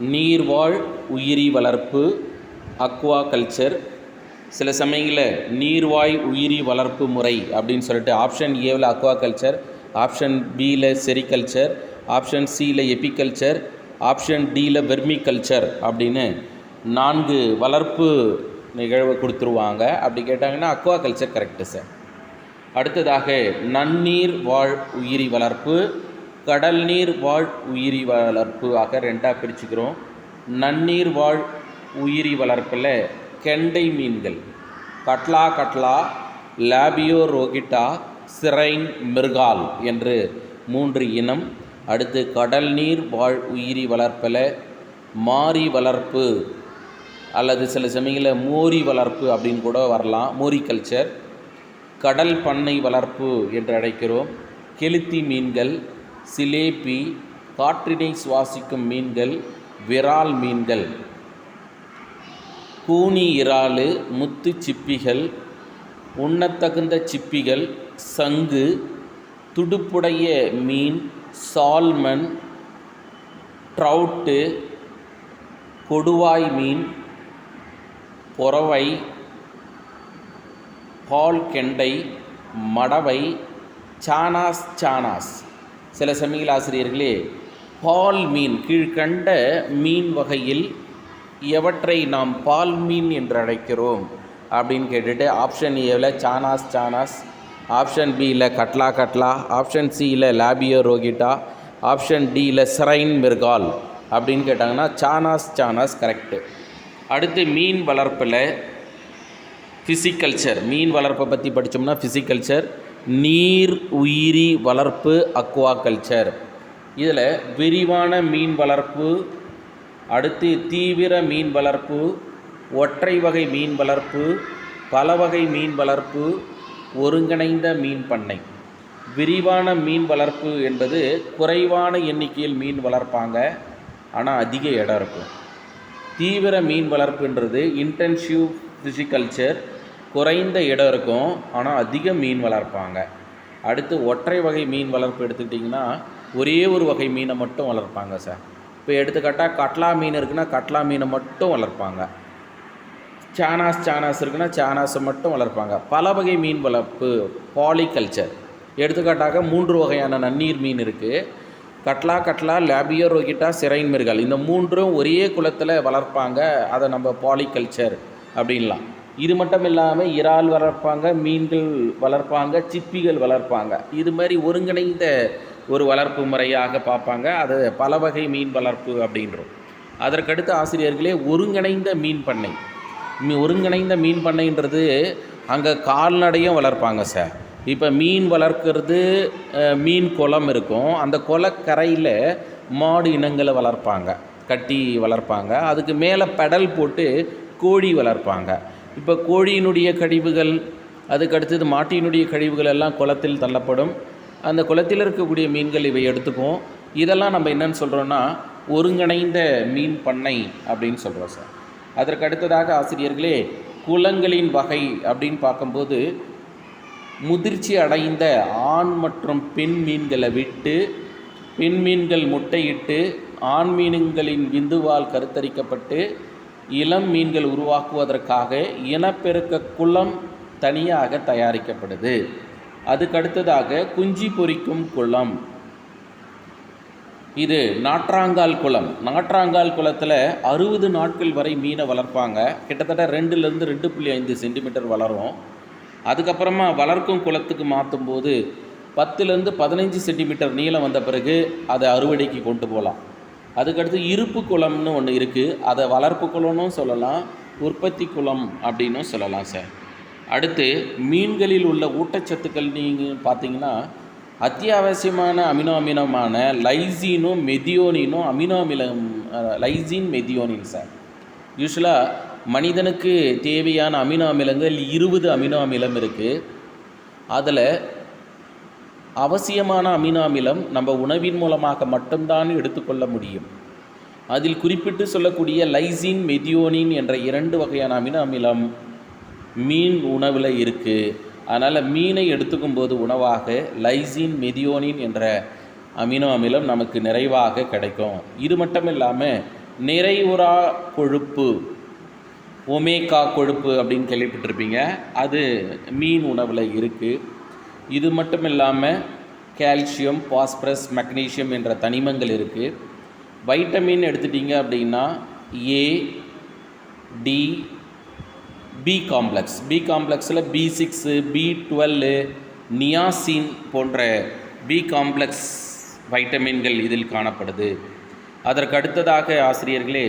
நீர்வாழ் உயிரி வளர்ப்பு அக்வா கல்ச்சர் சில சமயங்களில் நீர்வாய் உயிரி வளர்ப்பு முறை அப்படின்னு சொல்லிட்டு ஆப்ஷன் ஏவில் அக்வா கல்ச்சர் ஆப்ஷன் பியில் செரிகல்ச்சர் ஆப்ஷன் சியில் எபிகல்ச்சர் ஆப்ஷன் டியில் வெர்மி கல்ச்சர் அப்படின்னு நான்கு வளர்ப்பு நிகழ்வு கொடுத்துருவாங்க. அப்படி கேட்டாங்கன்னா அக்வா கல்ச்சர் கரெக்டு சார் அடுத்ததாக நன்னீர் வாழ் உயிரி வளர்ப்பு கடல் நீர் வாழ் உயிரி வளர்ப்பு. ஆக ரெண்டாக பிரிச்சுக்கிறோம். நன்னீர் வாழ் உயிரி வளர்ப்பில் கெண்டை மீன்கள். கட்லா கட்லா லாபியோ ரோகிட்டா சிரைன் மிர்கால் என்று மூன்று இனம். அடுத்து கடல் நீர் வாழ் உயிரி வளர்ப்பில் மாரி வளர்ப்பு அல்லது சில சமயங்களில் மோரி வளர்ப்பு அப்படின்னு கூட வரலாம். Mariculture. கடல் பண்ணை வளர்ப்பு என்று அழைக்கிறோம். கெளுத்தி மீன்கள் சிலேபி காற்றினை சுவாசிக்கும் மீன்கள் விரால் மீன்கள். கூனி இறாலு முத்து சிப்பிகள் உண்ணத்தகுந்த சிப்பிகள் சங்கு துடுப்புடைய மீன் சால்மன் ட்ரவுட்டு கொடுவாய் மீன் பொறவை பால் கெண்டை மடவை சானாஸ் சானாஸ். சில சமையல் ஆசிரியர்களே பால் மீன் கீழ்கண்ட மீன் வகையில் எவற்றை நாம் பால் மீன் என்று அழைக்கிறோம்? அப்படின்னு கேட்டுட்டு ஆப்ஷன் ஏவில் சானாஸ் சானாஸ். ஆப்ஷன் பியில் கட்லா கட்லா. ஆப்ஷன் சியில் லாபியோ ரோகிட்டா. ஆப்ஷன் டியில் சிரைன் மிர்கால். அப்படின்னு கேட்டாங்கன்னா சானாஸ் சானாஸ் கரெக்டு அடுத்து மீன் வளர்ப்பில் ஃபிசிகல்ச்சர் மீன் வளர்ப்பை பற்றி படித்தோம்னா ஃபிசிகல்ச்சர் நீர் உயிரி வளர்ப்பு அக்வாகல்ச்சர். இதில் விரிவான மீன் வளர்ப்பு அடுத்து தீவிர மீன் வளர்ப்பு ஒற்றை வகை மீன் வளர்ப்பு பல வகை மீன் வளர்ப்பு ஒருங்கிணைந்த மீன் பண்ணை. விரிவான மீன் வளர்ப்பு என்பது குறைவான எண்ணிக்கையில் மீன் வளர்ப்பாங்க ஆனால் அதிக இடம் இருக்கும். தீவிர மீன் வளர்ப்புன்றது இன்டென்சிவ் ஃபிசிகல்ச்சர் குறைந்த இடம் இருக்கும் ஆனால் அதிக மீன் வளர்ப்பாங்க. அடுத்து ஒற்றை வகை மீன் வளர்ப்பு எடுத்துக்கிட்டிங்கன்னா ஒரே ஒரு வகை மீனை மட்டும் வளர்ப்பாங்க சார். இப்போ எடுத்துக்காட்டால் கட்லா மீன் இருக்குன்னா கட்லா மீனை மட்டும் வளர்ப்பாங்க. சானாஸ் சானாஸ் இருக்குன்னா சானாஸை மட்டும் வளர்ப்பாங்க. பல வகை மீன் வளர்ப்பு பாலிகல்ச்சர். எடுத்துக்காட்டாக மூன்று வகையான நன்னீர் மீன் இருக்குது கட்லா கட்லா லேபியோ ரோகிட்டா சிறை மிருகல் இந்த மூன்றும் ஒரே குளத்தில் வளர்ப்பாங்க. அதை நம்ம பாலிகல்ச்சர் அப்படின்லாம். இது மட்டும் இல்லாமல் இறால் வளர்ப்பாங்க மீன்கள் வளர்ப்பாங்க சிப்பிகள் வளர்ப்பாங்க. இது மாதிரி ஒருங்கிணைந்த ஒரு வளர்ப்பு முறையாக பார்ப்பாங்க. அது பல வகை மீன் வளர்ப்பு அப்படின்றோம். அதற்கடுத்து ஆசிரியர்களே ஒருங்கிணைந்த மீன் பண்ணை. மீ ஒருங்கிணைந்த மீன் பண்ணைன்றது அங்கே கால்நடையும் வளர்ப்பாங்க சார். இப்போ மீன் வளர்க்குறது மீன் குளம் இருக்கும். அந்த குளக்கரையில் மாடு இனங்களை வளர்ப்பாங்க. கட்டி வளர்ப்பாங்க. அதுக்கு மேலே பெடல் போட்டு கோழி வளர்ப்பாங்க. இப்போ கோழியினுடைய கழிவுகள் அதுக்கு அடுத்தது மாட்டினுடைய கழிவுகள் எல்லாம் குளத்தில் தள்ளப்படும். அந்த குளத்தில் இருக்கக்கூடிய மீன்கள் இவை எடுத்துக்கும் இதெல்லாம் நம்ம என்னன்னு சொல்கிறோன்னா ஒருங்கிணைந்த மீன் பண்ணை அப்படின்னு சொல்கிறோம் சார். அதற்கு அடுத்ததாக ஆசிரியர்களே குளங்களின் வகை அப்படின்னு பார்க்கும்போது முதிர்ச்சி அடைந்த ஆண் மற்றும் பெண் மீன்களை விட்டு பெண் மீன்கள் முட்டையிட்டு ஆண் மீன்களின் விந்துவால் கருத்தரிக்கப்பட்டு இளம் மீன்கள் உருவாக்குவதற்காக இனப்பெருக்க குளம் தனியாக தயாரிக்கப்படுது. அதுக்கு அடுத்ததாக குஞ்சு பொரிக்கும் குளம். இது நாற்றாங்கால் குளம். நாற்றாங்கால் குளத்தில் அறுபது நாட்கள் வரை மீனை வளர்ப்பாங்க. கிட்டத்தட்ட ரெண்டுலேருந்து ரெண்டு புள்ளி ஐந்து சென்டிமீட்டர் வளரும். அதுக்கப்புறமா வளர்க்கும் குளத்துக்கு மாற்றும் போது பத்துலேருந்து பதினஞ்சு சென்டிமீட்டர் நீளம் வந்த பிறகு அதை அறுவடைக்கு கொண்டு போகலாம். அதுக்கடுத்து இருப்பு குளம்னு ஒன்று இருக்குது அதை வளர்ப்பு குளம்னும் சொல்லலாம் உற்பத்தி குளம் அப்படின்னும் சொல்லலாம் சார் அடுத்து மீன்களில் உள்ள ஊட்டச்சத்துக்கள் நீங்கள் பார்த்தீங்கன்னா அத்தியாவசியமான அமினோ அமிலமான லைசீனும் மெதியோனினும் அமினோ அமிலம் லைசின் லைசீன் மெதியோனின் சார் யூஸ்வலாக மனிதனுக்கு தேவையான அமினோ அமிலங்கள் இருபது அமினோ அமிலம் இருக்குது அதில் அவசியமான அமினோ அமிலம் நம்ம உணவின் மூலமாக மட்டும்தான் எடுத்துக்கொள்ள முடியும். அதில் குறிப்பிட்டு சொல்லக்கூடிய லைசின் மெதியோனின் என்ற இரண்டு வகையான அமினோ அமிலம் மீன் உணவில் இருக்குது அதனால் மீனை எடுத்துக்கும் போது உணவாக லைசின் மெதியோனின் என்ற அமினோ அமிலம் நமக்கு நிறைவாக கிடைக்கும். இது மட்டும் இல்லாமல் நிறைவுறா கொழுப்பு ஒமேகா கொழுப்பு அப்படின்னு கேள்விப்பட்டிருப்பீங்க. அது மீன் உணவில் இருக்குது இது மட்டும் இல்லாமல் கால்சியம் பாஸ்பரஸ் மெக்னீசியம் என்ற தனிமங்கள் இருக்குது வைட்டமின் எடுத்துட்டீங்க அப்படின்னா A D B complex B காம்ப்ளெக்ஸில் B six B twelve niacin போன்ற பி காம்ப்ளெக்ஸ் வைட்டமின்கள் இதில் காணப்படுது. அதற்கு அடுத்ததாக ஆசிரியர்களே